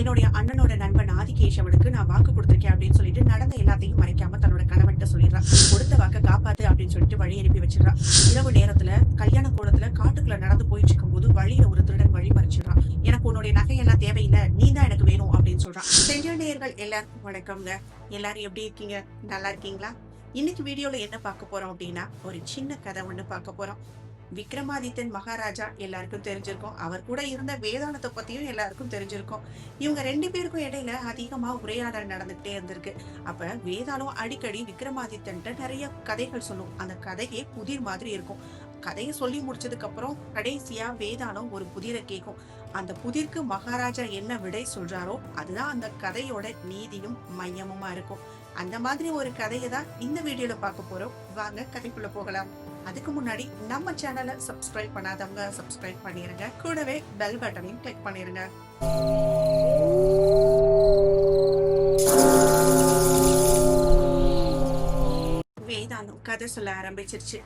என்னுடைய அண்ணனோட நண்பன் ஆதிகேஷவனுக்கு நான் வாக்கு கொடுத்துருக்கேன் அப்படின்னு சொல்லிட்டு நடந்த எல்லாத்தையும் மறைக்காம தன்னோட கணவன்கிட்ட சொல்லிடுறான் கொடுத்த வாக்க காப்பாத்து அப்படின்னு சொல்லிட்டு வழி அனுப்பி வச்சிடறான் இரவு நேரத்துல கல்யாண கோலத்துல காட்டுக்குள்ள நடந்து போயிட்டு இருக்கும்போது வழியில ஒரு திருடன் வழி மறைச்சிடுறான் எனக்கு உன்னுடைய நகையெல்லாம் தேவையில்லை நீ தான் எனக்கு வேணும் அப்படின்னு சொல்றான் செஞ்சநேயர்கள் எல்லாருக்கும் வணக்கம்ங்க. எல்லாரும் எப்படி இருக்கீங்க? நல்லா இருக்கீங்களா? இன்னைக்கு வீடியோல என்ன பார்க்க போறோம் அப்படின்னா ஒரு சின்ன கதை ஒண்ணு பார்க்க போறோம். விக்ரமாதித்தன் மகாராஜா எல்லாருக்கும் தெரிஞ்சிருக்கும். அவர் கூட இருந்த வேதாளத்தை பத்தியும் எல்லாருக்கும் தெரிஞ்சிருக்கும். இவங்க ரெண்டு பேருக்கும் இடையில அதிகமா உரையாடல் நடந்துகிட்டே இருந்திருக்கு. அப்ப வேதாளம் அடிக்கடி விக்ரமாதித்தன் நிறைய கதைகள் சொல்லும். அந்த கதையே புதிர் மாதிரி இருக்கும். கதையை சொல்லி முடிச்சதுக்கு அப்புறம் கடைசியா வேதாளம் ஒரு புதிரை கேட்கும் அந்த புதிர்க்கு மகாராஜா என்ன விடை சொல்றாரோ அதுதான் அந்த கதையோட நீதியும் மையமுமா இருக்கும். அந்த மாதிரி ஒரு கதையை தான் இந்த வீடியோல பார்க்க போறோம். வாங்க கதைக்குள்ள போகலாம். அதுக்கு முன்னாடி நம்ம சேனலை சப்ஸ்கிரைப் பண்ணாதவங்க சப்ஸ்கிரைப் பண்ணிருங்க. கூடவே பெல் பட்டனையும் கிளிக் பண்ணிருங்க. வேதாந்தம் கதை சொல்ல ஆரம்பிச்சிருச்சு.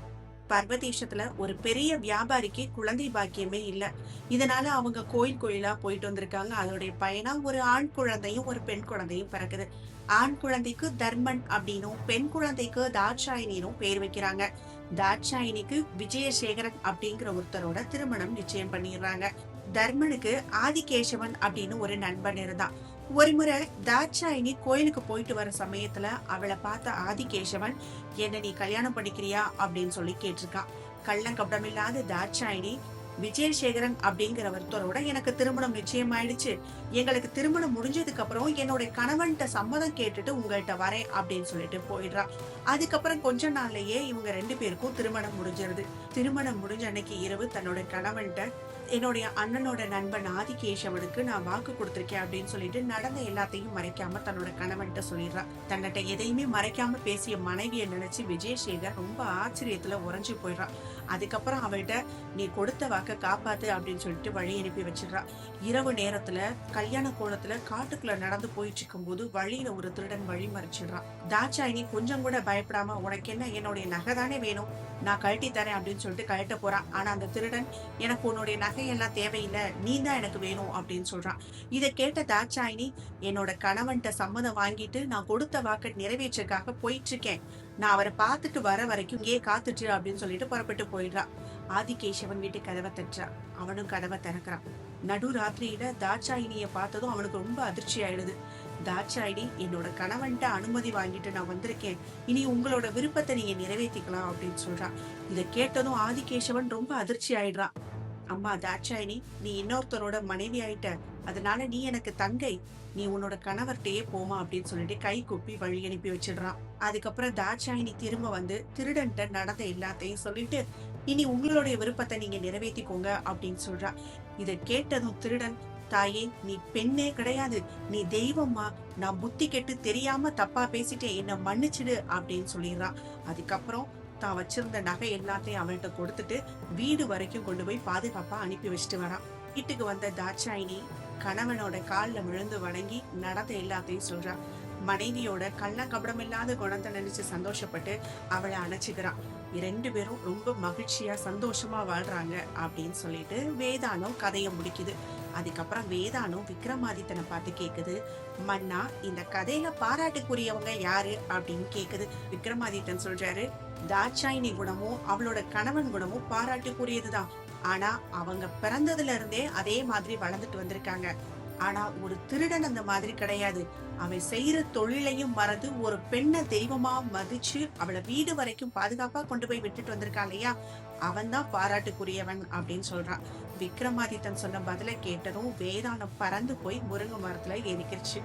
பர்வதேசத்துல ஒரு பெரிய வியாபாரிக்கு குழந்தை பாக்கியமே இல்லை. இதனால அவங்க கோயில் கோயிலா போயிட்டு வந்திருக்காங்க. அதோடைய பயனா ஒரு ஆண் குழந்தையும் ஒரு பெண் குழந்தையும் பிறக்குது. ஆண் குழந்தைக்கு தர்மன் அப்படின்னும் பெண் குழந்தைக்கு தாட்சாயினும் பேர் வைக்கிறாங்க. தாட்சாயினிக்கு விஜயசேகரன் அப்படிங்கிற ஒருத்தரோட திருமணம் நிச்சயம் பண்ணிடுறாங்க. தர்மனுக்கு ஆதிகேசவன் அப்படின்னு ஒரு நண்பன் இருந்தான். ஒரு முறை தாட்சாயினி கோயிலுக்கு போயிட்டு வர சமயத்துல அவளை பார்த்த ஆதிகேசவன் என்ன நீ கல்யாணம் பண்ணிக்கிறியா? அப்படின்னு சொல்லி கேட்டிருக்கான் கள்ளங்கப்படம் இல்லாத தாட்சாயினி விஜயசேகரன் அப்படிங்கிற ஒருத்தரோட எனக்கு திருமணம் நிச்சயம் ஆயிடுச்சு எங்களுக்கு திருமணம் முடிஞ்சதுக்கு அப்புறம் என்னோட கணவன்கிட்ட சம்மதம் கேட்டுட்டு உங்கள்கிட்ட வரேன் அப்படின்னு சொல்லிட்டு போயிடுறா. அதுக்கப்புறம் கொஞ்ச நாள்லயே இவங்க ரெண்டு பேருக்கும் திருமணம் முடிஞ்சிருது. திருமணம் முடிஞ்ச அன்னைக்கு இரவு தன்னோட கணவன்கிட்ட என்னுடைய அண்ணனோட நண்பன் ஆதிகேஷவனுக்கு நான் வாக்கு கொடுத்துருக்கேன் அப்படின்னு சொல்லிட்டு நடந்த எல்லாத்தையும் மறைக்காம தன்னோட கணவன்கிட்ட சொல்லிடுறான் தன்னிட்ட எதையுமே மறைக்காம பேசிய மனைவியை நினைச்சு விஜயசேகர் ரொம்ப ஆச்சரியத்துல உறைஞ்சு போயிடுறான் அதுக்கப்புறம் அவள்கிட்ட நீ கொடுத்த வாக்க காப்பாத்து அப்படின்னு சொல்லிட்டு வழி அனுப்பி வச்சிடுறா. இரவு நேரத்துல கல்யாண கோலத்துல காட்டுக்குள்ள நடந்து போயிட்டு இருக்கும் போது வழியில ஒரு திருடன் வழி மறைச்சிடுறான் தாட்சாயினி கொஞ்சம் கூட பயப்படாம உனக்கு என்ன என்னுடைய நகை தானே வேணும்? நான் கழட்டி தரேன் அப்படின்னு சொல்லிட்டு கழட்ட போறான் ஆனா அந்த திருடன் எனக்கு உன்னுடைய நகையெல்லாம் தேவையில்லை நீ தான் எனக்கு வேணும் அப்படின்னு சொல்றான். இதை கேட்ட தாட்சாயினி என்னோட கணவன்கிட்ட சம்மதம் வாங்கிட்டு நான் கொடுத்த வாக்கை நிறைவேற்றக்காக போயிட்டு இருக்கேன் நான் அவரை பார்த்துட்டு வர வரைக்கும் இங்கே காத்துட்டு அப்படின்னு சொல்லிட்டு புறப்பட்டு போயிடுறான் ஆதிகேசவன் வீட்டு கதவை தட்டுறான். அவனும் கதவை திறக்கிறான். நடு ராத்திரியில தாட்சாயினிய பார்த்ததும் அவனுக்கு ரொம்ப அதிர்ச்சி ஆயிடுது. தாட்சாயினி என்னோட கணவன்கிட்ட அனுமதி வாங்கிட்டு நான் வந்திருக்கேன். இனி உங்களோட விருப்பத்தை நீங்க நிறைவேற்றிக்கலாம் அப்படின்னு சொல்றான். இதை கேட்டதும் ஆதிகேசவன் ரொம்ப அதிர்ச்சி ஆயிடுறான் அம்மா தாட்சாயினி நீ இன்னொருத்தரோட மனைவி ஆயிட்ட. அதனால நீ எனக்கு தங்கை. நீ உன்னோட கணவர்கிட்டயே போமா அப்படின்னு சொல்லிட்டு கை கூப்பி வழி அனுப்பி வச்சிடுறான். அதுக்கப்புறம் தாட்சாயினி திரும்ப வந்து திருடன்ட்ட நடந்த எல்லாத்தையும் சொல்லிட்டு இனி உங்களுடைய விருப்பத்தை நீங்க நிறைவேற்றிக்கோங்க அப்படின்னு சொல்றா. இதை கேட்டதும் திருடன் தாயே நீ பெண்ணே கிடையாது. நீ தெய்வம்மா. நான் புத்தி கெட்டு தெரியாம தப்பா பேசிட்டேன். என்ன மன்னிச்சிடு அப்படின்னு சொல்லிடுறான். அதுக்கப்புறம் தான் வச்சிருந்த நகை எல்லாத்தையும் அவன்கிட்ட கொடுத்துட்டு வீடு வரைக்கும் கொண்டு போய் பாதுகாப்பா அனுப்பி வச்சுட்டு வரான். வீட்டுக்கு வந்த தாட்சாயினி கணவனோட காலில் விழுந்து வணங்கி நடந்த எல்லாத்தையும் சொல்றான் மனைவியோட கள்ள கபடம் இல்லாத குணத்தை நினைச்சு சந்தோஷப்பட்டு அவளை அணைச்சிக்கிறான். ரெண்டு பேரும் ரொம்ப மகிழ்ச்சியா சந்தோஷமா வாழ்றாங்க அப்படின்னு சொல்லிட்டு வேதானம் கதையை முடிக்குது. அதுக்கப்புறம் வேதானும் விக்ரமாதித்தனை பார்த்து கேட்குது மன்னா இந்த கதையில பாராட்டுக்குரியவங்க யாரு? அப்படின்னு கேட்குது விக்ரமாதித்தன் சொல்றாரு தாட்சாயினி குணமும் அவளோட கணவன் குணமும் பாராட்டுக்குரியதுதான். ஆனா அவங்க பிறந்ததுல இருந்தே அதே மாதிரி வளர்ந்துட்டு வந்திருக்காங்க. ஆனா ஒரு திருடன் அந்த மாதிரி கிடையாது. அவன் செய்யற தொழிலையும் மறந்து ஒரு பெண்ணை தெய்வமா மதிச்சு அவளை வீடு வரைக்கும் பாதுகாப்பா கொண்டு போய் விட்டுட்டு வந்திருக்கான் இல்லையா? அவன் தான் பாராட்டுக்குரியவன் அப்படின்னு சொல்றான். விக்ரமாதித்தன் சொன்ன பதிலை கேட்டதும் வேதாளம் பறந்து போய் முருங்கை மரத்துல எரிக்கிருச்சு